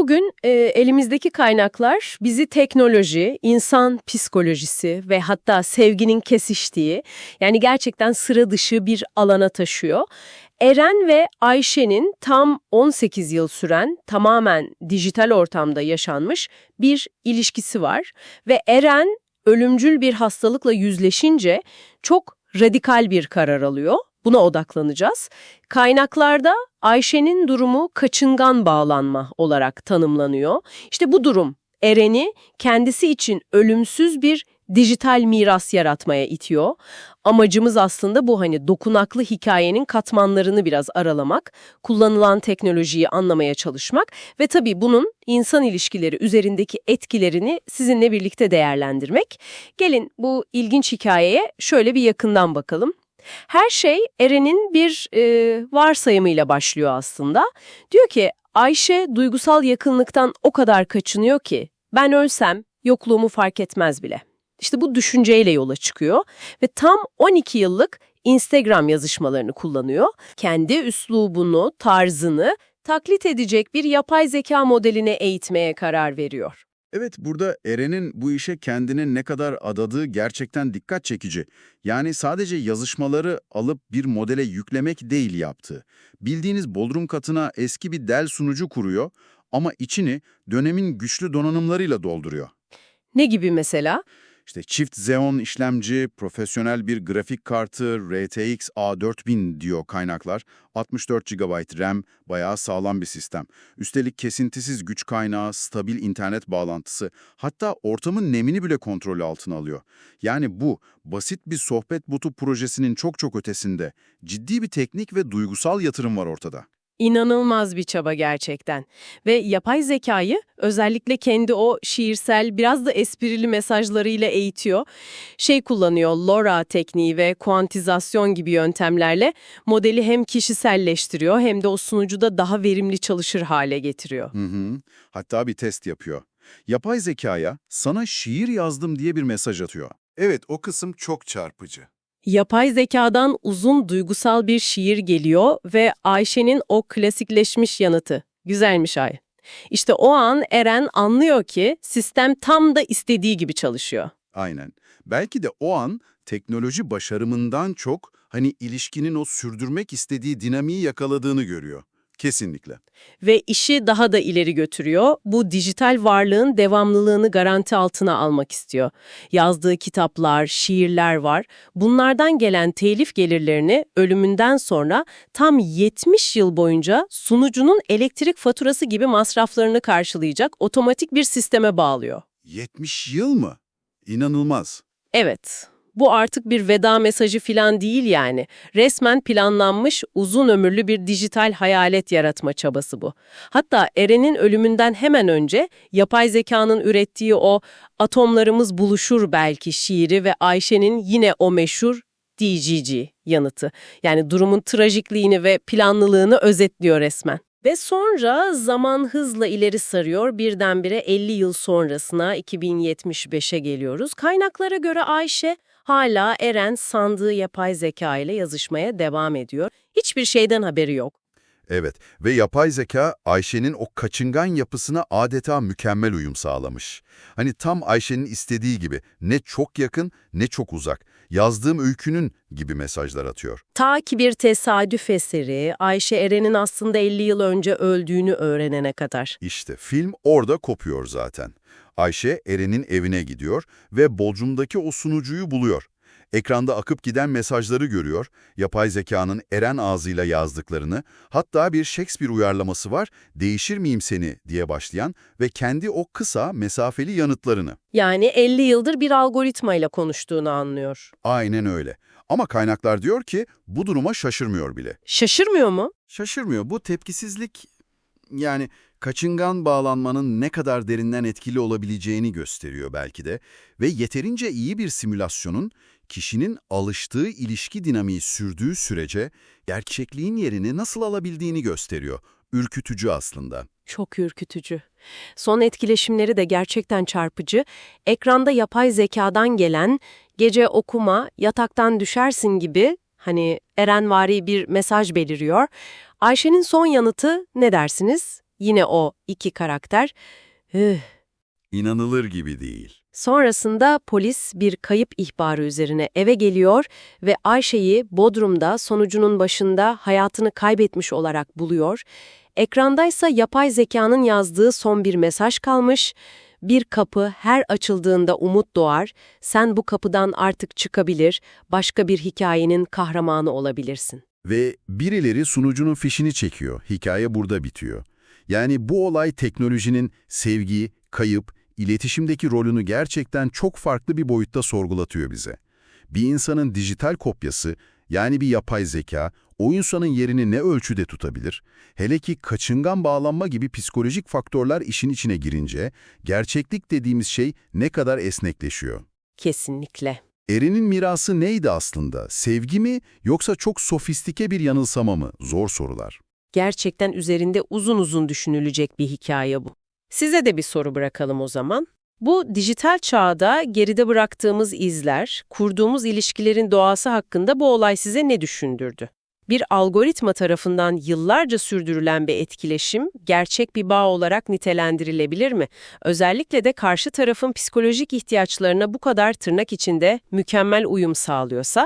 Bugün e, elimizdeki kaynaklar bizi teknoloji, insan psikolojisi ve hatta sevginin kesiştiği yani gerçekten sıra dışı bir alana taşıyor. Eren ve Ayşe'nin tam 18 yıl süren tamamen dijital ortamda yaşanmış bir ilişkisi var ve Eren ölümcül bir hastalıkla yüzleşince çok radikal bir karar alıyor. Buna odaklanacağız. Kaynaklarda Ayşe'nin durumu kaçıngan bağlanma olarak tanımlanıyor. İşte bu durum Eren'i kendisi için ölümsüz bir dijital miras yaratmaya itiyor. Amacımız aslında bu hani dokunaklı hikayenin katmanlarını biraz aralamak, kullanılan teknolojiyi anlamaya çalışmak ve tabii bunun insan ilişkileri üzerindeki etkilerini sizinle birlikte değerlendirmek. Gelin bu ilginç hikayeye şöyle bir yakından bakalım. Her şey Eren'in bir e, varsayımıyla başlıyor aslında. Diyor ki Ayşe duygusal yakınlıktan o kadar kaçınıyor ki ben ölsem yokluğumu fark etmez bile. İşte bu düşünceyle yola çıkıyor ve tam 12 yıllık Instagram yazışmalarını kullanıyor. Kendi üslubunu, tarzını taklit edecek bir yapay zeka modeline eğitmeye karar veriyor. Evet, burada Eren'in bu işe kendini ne kadar adadığı gerçekten dikkat çekici. Yani sadece yazışmaları alıp bir modele yüklemek değil yaptığı. Bildiğiniz Bodrum katına eski bir del sunucu kuruyor ama içini dönemin güçlü donanımlarıyla dolduruyor. Ne gibi mesela? İşte çift Xeon işlemci, profesyonel bir grafik kartı, RTX A4000 diyor kaynaklar. 64 GB RAM, bayağı sağlam bir sistem. Üstelik kesintisiz güç kaynağı, stabil internet bağlantısı, hatta ortamın nemini bile kontrol altına alıyor. Yani bu, basit bir sohbet botu projesinin çok çok ötesinde. Ciddi bir teknik ve duygusal yatırım var ortada. İnanılmaz bir çaba gerçekten. Ve yapay zekayı özellikle kendi o şiirsel, biraz da esprili mesajlarıyla eğitiyor. Şey kullanıyor, LoRa tekniği ve kuantizasyon gibi yöntemlerle modeli hem kişiselleştiriyor hem de o sunucuda daha verimli çalışır hale getiriyor. Hı hı. Hatta bir test yapıyor. Yapay zekaya sana şiir yazdım diye bir mesaj atıyor. Evet, o kısım çok çarpıcı. Yapay zekadan uzun duygusal bir şiir geliyor ve Ayşe'nin o klasikleşmiş yanıtı. Güzelmiş Ay. İşte o an Eren anlıyor ki sistem tam da istediği gibi çalışıyor. Aynen. Belki de o an teknoloji başarımından çok hani ilişkinin o sürdürmek istediği dinamiği yakaladığını görüyor. Kesinlikle. Ve işi daha da ileri götürüyor. Bu dijital varlığın devamlılığını garanti altına almak istiyor. Yazdığı kitaplar, şiirler var. Bunlardan gelen telif gelirlerini ölümünden sonra tam 70 yıl boyunca sunucunun elektrik faturası gibi masraflarını karşılayacak otomatik bir sisteme bağlıyor. 70 yıl mı? İnanılmaz. Evet, bu artık bir veda mesajı falan değil yani. Resmen planlanmış uzun ömürlü bir dijital hayalet yaratma çabası bu. Hatta Eren'in ölümünden hemen önce yapay zekanın ürettiği o atomlarımız buluşur belki şiiri ve Ayşe'nin yine o meşhur DGG yanıtı. Yani durumun trajikliğini ve planlılığını özetliyor resmen. Ve sonra zaman hızla ileri sarıyor. Birdenbire 50 yıl sonrasına 2075'e geliyoruz. Kaynaklara göre Ayşe hala Eren sandığı yapay zeka ile yazışmaya devam ediyor. Hiçbir şeyden haberi yok. Evet ve yapay zeka Ayşe'nin o kaçıngan yapısına adeta mükemmel uyum sağlamış. Hani tam Ayşe'nin istediği gibi ne çok yakın ne çok uzak. Yazdığım öykünün gibi mesajlar atıyor. Ta ki bir tesadüf eseri Ayşe Eren'in aslında 50 yıl önce öldüğünü öğrenene kadar. İşte film orada kopuyor zaten. Ayşe Eren'in evine gidiyor ve Bodrum'daki o sunucuyu buluyor. Ekranda akıp giden mesajları görüyor, yapay zekanın Eren ağzıyla yazdıklarını, hatta bir Shakespeare uyarlaması var, değişir miyim seni diye başlayan ve kendi o kısa, mesafeli yanıtlarını. Yani 50 yıldır bir algoritmayla konuştuğunu anlıyor. Aynen öyle. Ama kaynaklar diyor ki bu duruma şaşırmıyor bile. Şaşırmıyor mu? Şaşırmıyor. Bu tepkisizlik yani kaçıngan bağlanmanın ne kadar derinden etkili olabileceğini gösteriyor belki de ve yeterince iyi bir simülasyonun kişinin alıştığı ilişki dinamiği sürdüğü sürece gerçekliğin yerini nasıl alabildiğini gösteriyor. Ürkütücü aslında. Çok ürkütücü. Son etkileşimleri de gerçekten çarpıcı. Ekranda yapay zekadan gelen gece okuma, yataktan düşersin gibi hani erenvari bir mesaj beliriyor. Ayşe'nin son yanıtı ne dersiniz? Yine o iki karakter. Üh. İnanılır gibi değil. Sonrasında polis bir kayıp ihbarı üzerine eve geliyor ve Ayşe'yi Bodrum'da sonucunun başında hayatını kaybetmiş olarak buluyor. Ekrandaysa yapay zekanın yazdığı son bir mesaj kalmış. Bir kapı her açıldığında umut doğar, sen bu kapıdan artık çıkabilir, başka bir hikayenin kahramanı olabilirsin. Ve birileri sunucunun fişini çekiyor. Hikaye burada bitiyor. Yani bu olay teknolojinin sevgi, kayıp, iletişimdeki rolünü gerçekten çok farklı bir boyutta sorgulatıyor bize. Bir insanın dijital kopyası, yani bir yapay zeka, o insanın yerini ne ölçüde tutabilir? Hele ki kaçıngan bağlanma gibi psikolojik faktörler işin içine girince, gerçeklik dediğimiz şey ne kadar esnekleşiyor. Kesinlikle. Erin'in mirası neydi aslında? Sevgi mi yoksa çok sofistike bir yanılsama mı? Zor sorular. Gerçekten üzerinde uzun uzun düşünülecek bir hikaye bu. Size de bir soru bırakalım o zaman. Bu dijital çağda geride bıraktığımız izler, kurduğumuz ilişkilerin doğası hakkında bu olay size ne düşündürdü? Bir algoritma tarafından yıllarca sürdürülen bir etkileşim gerçek bir bağ olarak nitelendirilebilir mi? Özellikle de karşı tarafın psikolojik ihtiyaçlarına bu kadar tırnak içinde mükemmel uyum sağlıyorsa,